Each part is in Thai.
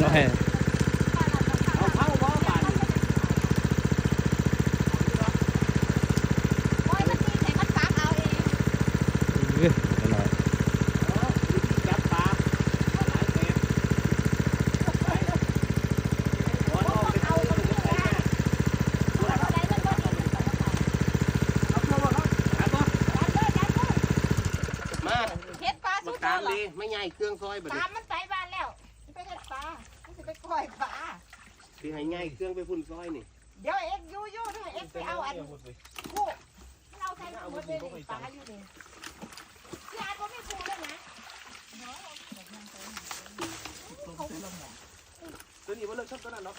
หน่อยเฮ็ดปลาตามไม่ใหญ่เครื่องซอยแบบนี้ มันจะไปก้อยปลาสิให้ง่ายเครื่องไปพุ่นซอยนี่เดี๋ยวเอ็กยูยูถ้าเอ็กไปเอาอันคู่มันเอาใส่หมดเลยนี่ปลาอยู่นี่พี่อาร์ตก็ไม่คู่เลยนะตัวนี้บ่เลิกชอบตัวนั้นเนาะ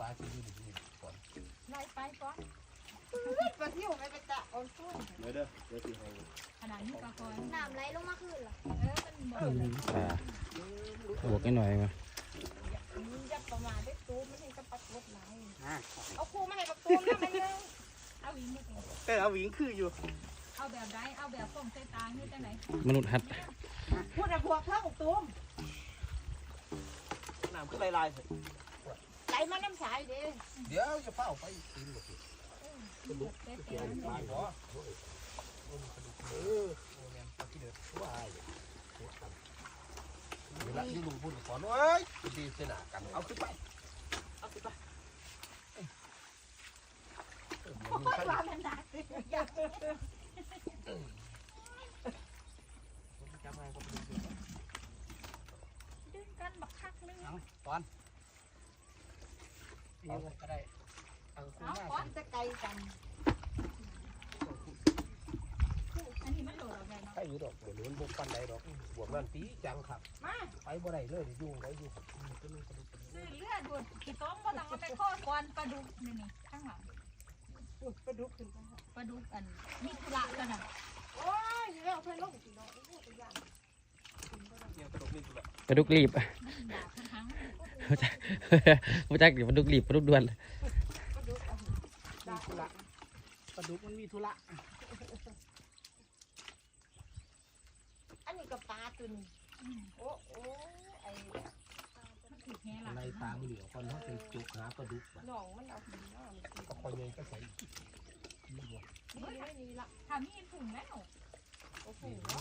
ปลาที่อยู่นี่ก่อนไล่ไปก่อนปลาที่ยวไปไปตะเอาสู้เดี๋ยวเด้อเดี๋ยวสิให้ขนาดนี้ปลาคอยน้ำไหลลงมาคืนเหรอเออมันบ่ปลาบวกให้หน่อยมา มึงจะประมาทได้ตูมไม่ ให้จะปัดรถไหนเอาคู่มาให้ปักตูมนะมันนึงเอาอีกนิดหนึ่งเออเอาหวิงคืออยู่เอาแบบใดเอาแบบส่งใส่ตานี่จังไหนมนุษย์หัดพูดอะพวกเท่าปักตูมน้ำคือลายๆไหลมาน้ำสายเด้เดี๋ยวจะเฝ้าไปกินหมดเป๊ะๆปลาบ่เออโอ้แม่นปลาที่เดือดว้ายเดี๋ยวละนี่ลุงพูดก่อนเอ้ยดีเสนากันเอาขึ้นไปเอาขึ้นไปเอ้ยเออมันมีขั้น ปลามันหนักเลยอยาก จำไงก็ไม่รู้ ดึงกันบักคักนึง เอาตอนเอาก็ได้เอาขึ้นเอามาก่อนจะไกลกันอันนี้มันโดดออกได้เนาะใครอยู่ดอกเดี๋ยวมันบวกปันใดดอกบวกนั่นตีจังครับมาไปบ่ได้เลยยุ่งได้อยู่ซื้อเลือดดูดกี่ต้มบ่ต้องเอาไปข้อก่อนปลาดุกนี่นี่ข้างหลังปลาดุกขึ้นไปปลาดุกอันมีธุระกันน่ะโอ้ยเรื่องเพื่อนลงสิเนาะเรื่องตัวอย่างเนี่ยกระดกนี่ตัวละปลาดุกรีบมันด่าทั้งทั้ง มาจากมาจากปลาดุกรีบปลาดุกด่วนปลาดุกเอามีธุระกระดุกมันมีธุระอันนี้ก็ปลาตัวนี้โอ้โอ้ไอ้มันถือแห่หลังในตามันเหลียวคนเขาเป็นจุกหากระดุกหนองมันเอาหินมามันกินก็คอยยังก็ใส่นี่บ่นี่ไม่มีละถ้ามีถุงแล้วโอ้โหนี่